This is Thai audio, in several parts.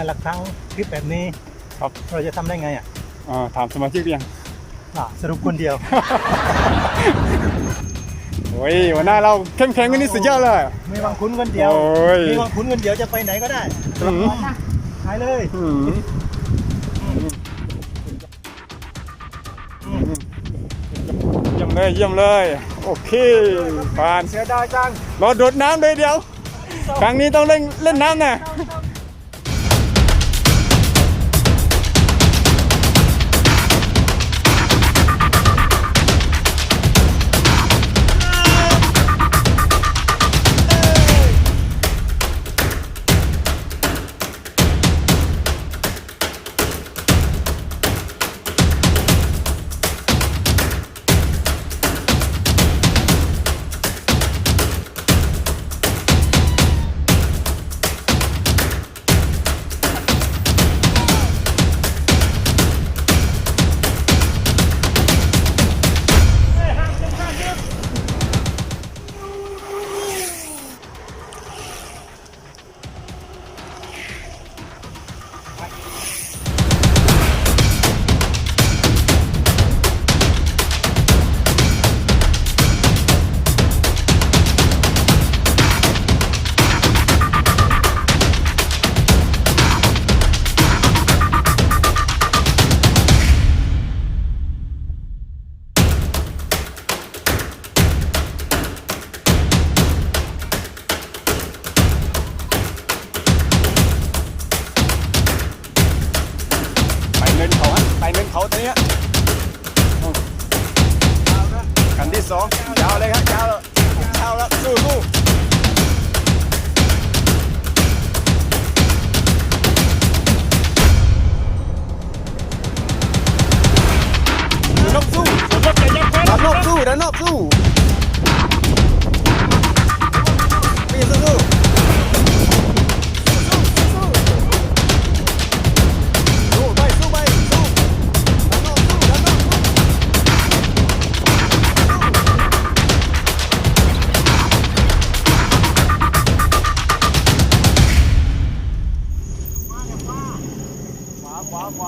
เดือนละครั้งคลิปแบบนี้ครับเราจะทำได้ไงอะอ่าถามสมาชิกหรือยังอะสรุปคนเดียว โอ้ยวันหน้าเราเข้มแข็งกันนี่สุดยอดเลย มีวังคุ้นคนเดียว โอ้ย มีวังคุ้นคนเดียวจะไปไหนก็ได้อืมหายเลยอืมเยี่ยมเลยเยี่ยมเลย โอเคผ่านเสียดายจังรอโดดน้ำเลยเดียว ครั้งนี้ต้องเล่นเล่นน้ำนะ เขาตรงเนี้ยอืมกันที่สองยาวเลยครับยาวแล้วยาวแล้วสู้สู้สู้ด้านนอกสู้ด้านนอกสู้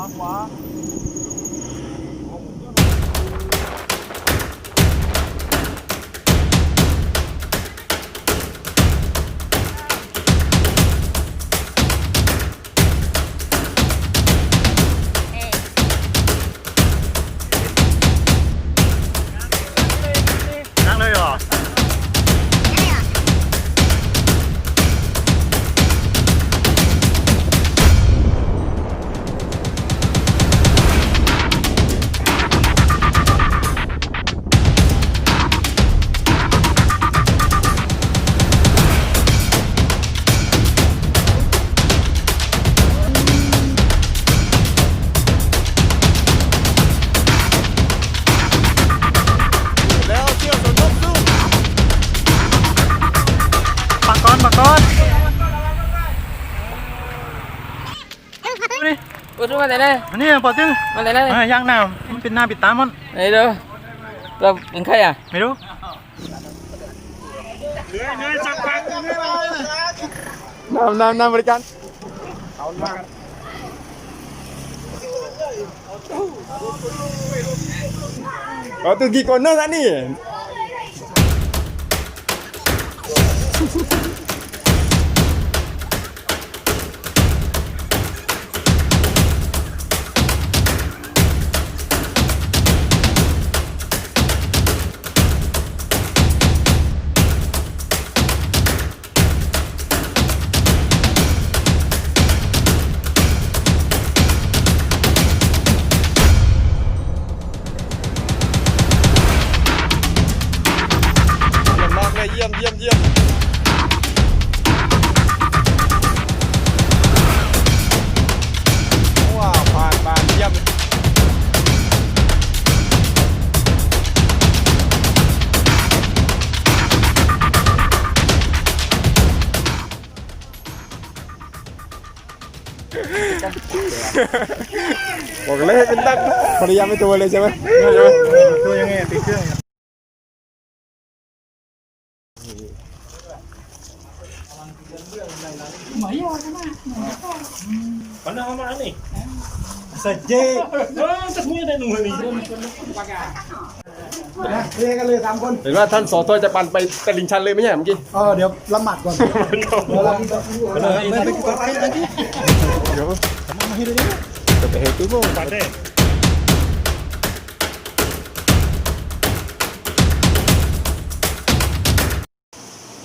าข นี่ Ủa xuống mà tại đây อันนี้ปอดจึง mà tại đây อะย่างหน้ามันเป็นหน้าปิดตามัน này đâu rồi mình khai à ไม่รู้น้ำน้ำน้ำบริการเอาตัวกี่คนเนอะท่านนี่ เลยเยี่ยมเยี่ยมเยี่ยมว้าวผ่านผ่านเยี่ยมบอกเลยให้เป็นตั้งภรรยาไม่ตัวเลยใช่ไหมใช่ไหมตัวยังไงติดเครื่อง เรียกกันเลยสามคนเห็นว่าท่านสอทอจะปั่นไปตลิ่งชันเลยไหมเนี่ยเมื่อกี้เออเดี๋ยวละหมาดก่อนเดี๋ยวละหมาดไม่ไม่ไปเดี๋ยวมาให้ดูดิจะไปเห็นตู้โม่ปัด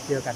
เด้เจอกัน